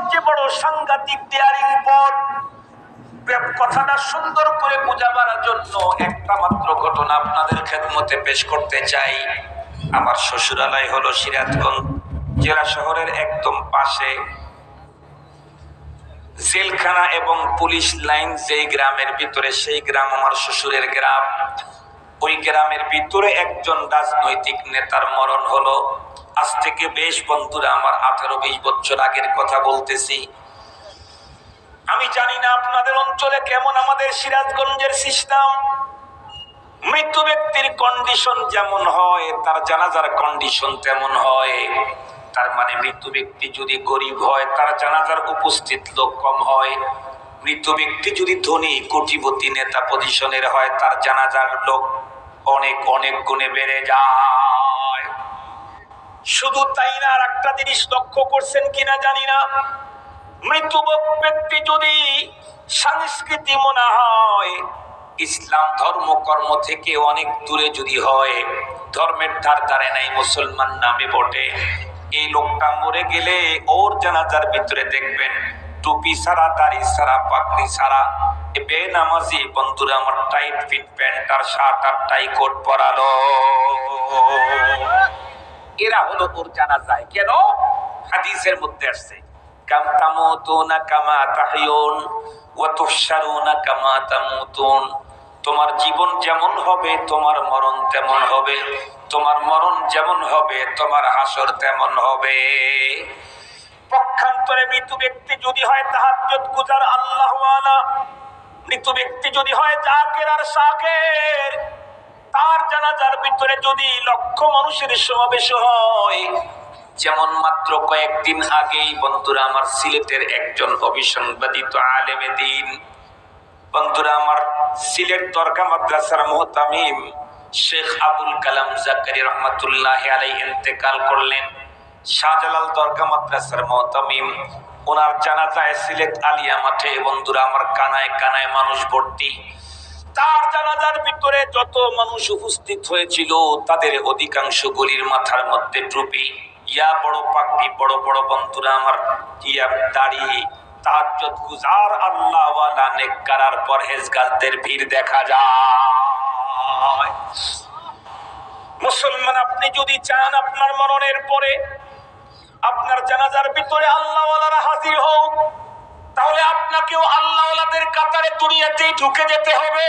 সবচেয়ে বড় সাংঘাতিক ডেয়ারিং পথ কথাটা সুন্দর করে বোঝাবার জন্য একটা মাত্র ঘটনা আপনাদের খেদমতে পেশ করতে চাই। আমার শ্বশুরালয় হলো সিরাজগঞ্জ, জেলা শহরের একদম পাশে। জেলখানা এবং পুলিশ লাইন যেই গ্রামের ভিতরে, সেই গ্রাম আমার শ্বশুরের গ্রাম। ওই গ্রামের ভিতরে একজন রাজনৈতিক নেতার মরণ হলো। আজ থেকে বেশ বন্ধুরা, আমার আঠারো বিশ বছর আগের কথা বলতেছি। আমি জানি না আপনাদের অঞ্চলে কেমন আমাদের সিরাজগঞ্জের সিস্টেম মৃত ব্যক্তির কন্ডিশন যেমন হয়, তার জানাজার কন্ডিশন তেমন হয়। তার মানে মৃত ব্যক্তি যদি গরিব হয়, তার জানাজার উপস্থিত লোক কম হয়। মৃত ব্যক্তি যদি ধনী, কোটিপতি নেতা পজিশনের হয়, তার জানাজার লোক অনেক অনেক গুণে বেড়ে যায়। শুধু তাই না, আর একটা জিনিস লক্ষ্য করছেন কিনা জানি না। মৃত ব্যক্তি যদি সংস্কৃতি মনে হয়, ইসলাম ধর্ম, কর্ম থেকে অনেক দূরে যদি হয়, ধর্মের ধার ধারে নাই, মুসলমান নামে বটে। এই লোকটা মরে গেলে ওর জানাজার ভিতরে দেখবেন, টুপি ছাড়া, দাড়ি ছাড়া, পাগড়ি ছাড়া, এ বেনামাজি, বন্ধুরা, আমার টাইট ফিট প্যান্ট আর শার্ট আর টাই কোট পরালো। এরা হলো ওর জানা যায় কেন? হাদিসের মধ্যে আসছে। কাম কামা তাহিয়ুন ওয়া তুহশারুনা কামা তামুতুন। তোমার জীবন যেমন হবে, তোমার মরণ তেমন হবে। তোমার মরণ যেমন হবে, তোমার হাসর তেমন হবে। পক্ষান্তরে মৃত ব্যক্তি যদি হয় তাহাজ্জুদ গুজার আল্লাহ মৃত ব্যক্তি যদি হয় জাকের আর শাকের জানাজার ভিতরে যদি লক্ষ মানুষের সমাবেশ হয়, যেমন মাত্র কয়েকদিন আগেই বন্ধুরা আমার সিলেটের একজন অবিসংবাদিত আলেমে দিন। বন্ধুরা আমার সিলেট দরগা মাদ্রাসার মোহতামিম শেখ আবুল কালাম জাকারি রহমতুল্লাহ আলাই ইন্তেকাল করলেন। শাহজালাল দরগা মাদ্রাসার মোহতামিম, ওনার জানাজায় সিলেট আলিয়া মাঠে বন্ধুরা আমার কানায় কানায় মানুষ ভর্তি। তার জানাজার ভিতরে যত মানুষ উপস্থিত হয়েছিল, তাদের অধিকাংশ গুলির মাথার মধ্যে টুপি। ইয়া বড় পাগড়ি, বড় বড় বন্ধুরা আমার, ইয়া দাড়ি। তাহাজ্জুদ গুজার আল্লাহ ওয়ালা নেককার পরহেজগারদের ভিড় দেখা যায়। মুসলমান, আপনি যদি চান আপনার মরণের পরে আপনার জানাজার ভিতরে আল্লাহওয়ালারা হাজির হোক তাহলে আপনাকেও আল্লাহওয়ালাদের কাতারে দুনিয়াতেই ঢুকে যেতে হবে।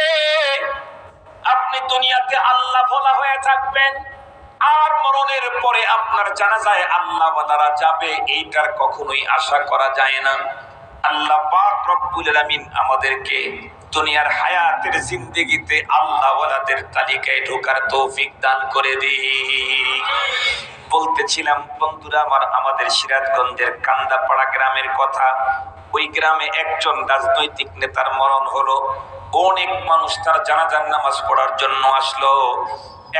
আপনি দুনিয়াতে আল্লাহ ভোলা হয়ে থাকবেন। আর মরণের পরে আপনার জানাজায় আল্লাহওয়ালারা যাবে, এইটার কখনোই আশা করা যায় না। আল্লাহ পাক রব্বুল আলামিন আমাদেরকে দুনিয়ার হায়াতের জিন্দেগিতে আল্লাহওয়ালাদের তালিকায় ঢোকার তৌফিক দান করে দিই বলতেছিলাম, বন্ধুরা, আমার, আমাদের সিরাজগঞ্জের কান্দাপাড়া গ্রামের কথা। ওই গ্রামে একজন রাজনৈতিক নেতার মরণ হলো। অনেক মানুষ তার জানাজার নামাজ পড়ার জন্য আসলো।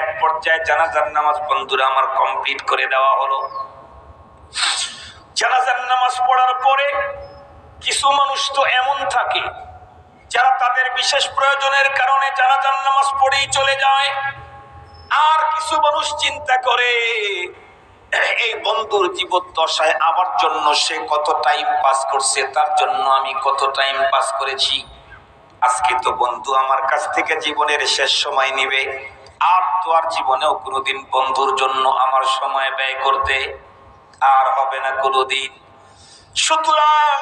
এক পর্যায়ে জানাজার নামাজ বন্ধুরা আমার কমপ্লিট করে দেওয়া হলো। জানাজার নামাজ পড়ার পরে কিছু মানুষ তো এমন থাকে, যারা তাদের বিশেষ প্রয়োজনের কারণে জানাজার নামাজ পড়েই চলে যায়। আর কিছু মানুষ চিন্তা করে এই বন্ধুর জীবদ্দশায় আমার জন্য সে কত টাইম পাস করছে, তার জন্য আমি কত টাইম পাস করেছি। আজকে তো বন্ধু আমার কাছ থেকে জীবনের শেষ সময় নিবে। আর তো আর জীবনেও কোনোদিন বন্ধুর জন্য আমার সময় ব্যয় করতে আর হবে না কোনোদিন। সুতরাং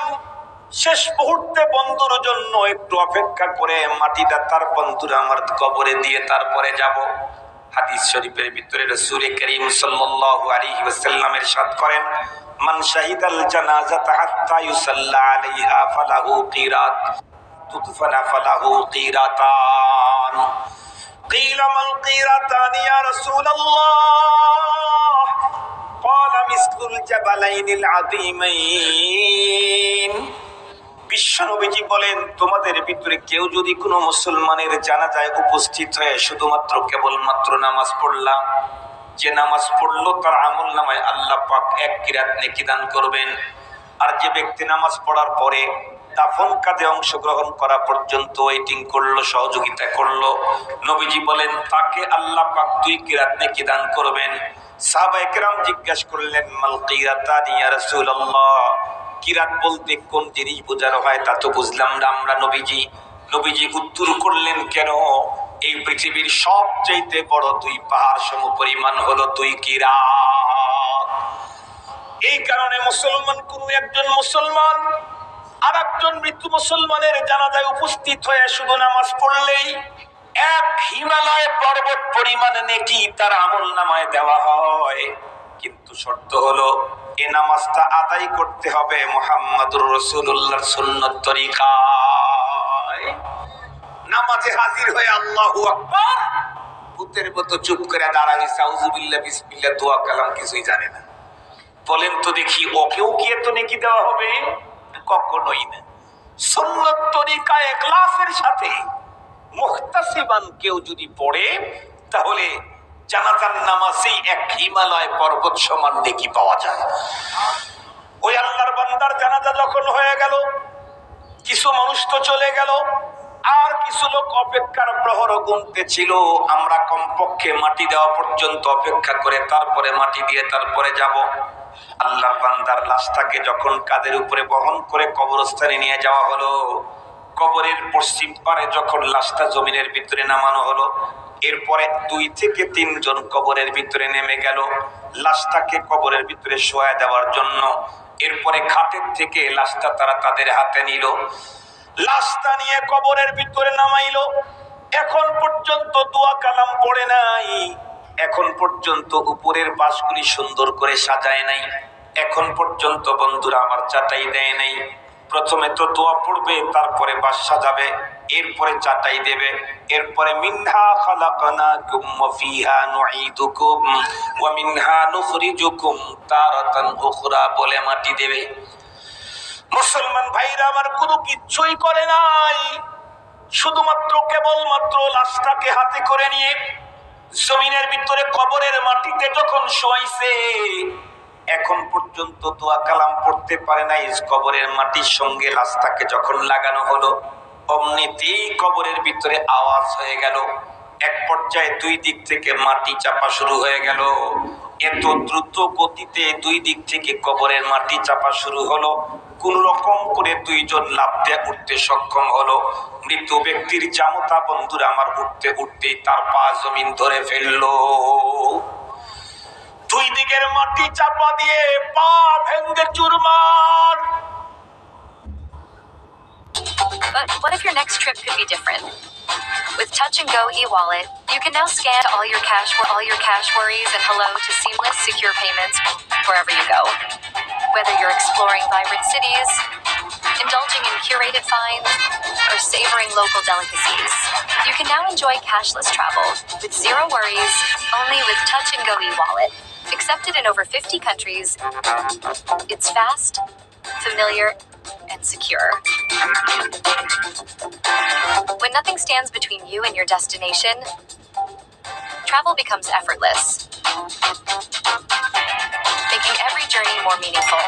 শেষ মুহূর্তে বন্ধুর জন্য একটু অপেক্ষা করে মাটিটা তার বন্ধুরা আমার কবরে দিয়ে তারপরে যাব। হাদিস শরীফের ভিতরে রাসূল করিম সাল্লাল্লাহু আলাইহি ওয়াসাল্লামের সাথ করেন মান শাহিদাল জানাজাতা হাত্তা ইউসাল্লা আলাইহা ফালাহু কিরাত তুদফানা ফালাহু কিরাতান قيل ما القيرتان يا رسول الله قال مثل الجبلين العظيمين বিশ্বনবীজি বলেন, তোমাদের ভিতরে কেউ যদি কোনো মুসলমানের জানাজায় উপস্থিত হয়ে শুধুমাত্র কেবলমাত্র নামাজ পড়লাম যে নামাজ পড়ল তার আমল নামায় আল্লাহ পাক এক কিরাত নেকি দান করবেন। আর যে ব্যক্তি নামাজ পড়ার পরে দাফন কাজে অংশগ্রহণ করা পর্যন্ত ওয়েটিং করল, সহযোগিতা করল, নবীজি বলেন, তাকে আল্লাহ পাক দুই কিরাত নেকি দান করবেন। সাহাবা একরাম জিজ্ঞাসা করলেন, মাল কিরাতানি ইয়া রাসূলুল্লাহ? কিরাত বলতে কোন জিনিস বোঝানো হয় তা তো বুঝলাম না আমরা নবীজি। নবীজি উত্তর করলেন, কেন? এই পৃথিবীর সবচাইতে বড় দুই পাহাড় সম পরিমাণ হলো দুই কিরাত। এই কারণে মুসলমান, কোন একজন মুসলমান আর একজন মৃত্যু মুসলমানের জানাজায় উপস্থিত হয়ে শুধু নামাজ পড়লেই এক হিমালয় পর্বত পরিমাণ নেকি তার আমল নামায় দেওয়া হয়। কিন্তু শর্ত হলো এ নামাজটা আদায় করতে হবে মোহাম্মদুর রসুল্লাহর সুন্নত তরিকায়। নামাজে হাজির হয়ে আল্লাহু আকবার। ভূতের মতো চুপ করে দাঁড়াই সাউজুবিল্লাহ বিসমিল্লাহ, দোয়া, কালাম, কিছুই জানে না। বলেন তো দেখি, ওকেও কি এত নেকি দেওয়া হবে? কখনোই না। সুন্নত তরিকায় ক্লাসের সাথে মুহতাসিবান কেউ যদি পড়ে, তাহলে জানাজার নামাজেই এক হিমালয় পর্বত সমান নেকি পাওয়া যায়। ওই আল্লাহর বান্দার জানাজা যখন হয়ে গেল, কিছু মানুষ তো চলে গেল, আর কিছু লোক অপেক্ষার প্রহর গুনতে ছিল। আমরা কমপক্ষে মাটি দেওয়া পর্যন্ত অপেক্ষা করে তারপরে মাটি দিয়ে তারপরে যাব। আল্লাহর বান্দার লাশটাকে যখন কাদের উপরে বহন করে কবরস্থানে নিয়ে যাওয়া হলো, কবরের পশ্চিম পারে যখন লাশটা জমিনের ভিতরে নামানো হলো এরপরে দুই থেকে তিনজন কবরের ভিতরে নেমে গেল। লাশটাকে কবরের ভিতরে শোয়া দেওয়ার জন্য। এরপরে খাটের থেকে লাশটা তারা তাদের হাতে নিল। লাশটা নিয়ে কবরের ভিতরে নামাইলো। এখন পর্যন্ত দোয়া কালাম পড়ে নাই। এখন পর্যন্ত উপরের বাসগুলি সুন্দর করে সাজায় নাই। এখন পর্যন্ত বন্ধুরা আমার চাটাই দেয় নাই। প্রথমে তো দোয়া পড়বে, তারপরে বাস সাজাবে। এরপরে চাটাই দেবে। এরপরে, মিনহা খালাকানাকুম ওয়া ফিহা নুঈদুকুম ওয়া মিনহা নুখরিজুকুম তারাতান উখরা বলে মাটি দেবে। মুসলমান ভাইরা, আমার কোনো কিচ্ছুই করে নাই। শুধুমাত্র কেবলমাত্র লাশটাকে হাতে করে নিয়ে জমিনের ভিতরে কবরের মাটিতে যখন শোয়াইছে, এখন পর্যন্ত দোয়া কালাম পড়তে পারে নাই। কবরের মাটির সঙ্গে লাশটাকে যখন লাগানো হলো অমনিতেই কবরের ভিতরে আওয়াজ হয়ে গেল। এক পর্যায়ে দুই দিক থেকে মাটি চাপা শুরু হয়ে গেল। এত দ্রুত গতিতে দুই দিক থেকে কবরের মাটি চাপা শুরু হলো। কোন রকম করে দুইজন লাভতে উঠতে সক্ষম হলো। মৃত ব্যক্তির জামতা বন্ধুরা আমার উঠতে উঠতেই তার পা জমিন ধরে ফেলল। দুই দিকের মাটি চাপা দিয়ে পা ভেঙ্গে চুরমার your next trip could be different? With Touch and Go e-wallet, you can now scan all your cash all your cash worries and hello to seamless secure payments wherever you go. Whether you're exploring vibrant cities, indulging in curated finds, or savoring local delicacies, you can now enjoy cashless travel with zero worries only with Touch and Go e-wallet. Accepted in over 50 countries, it's fast, familiar, and secure. When nothing stands between you and your destination, travel becomes effortless, making every journey more meaningful.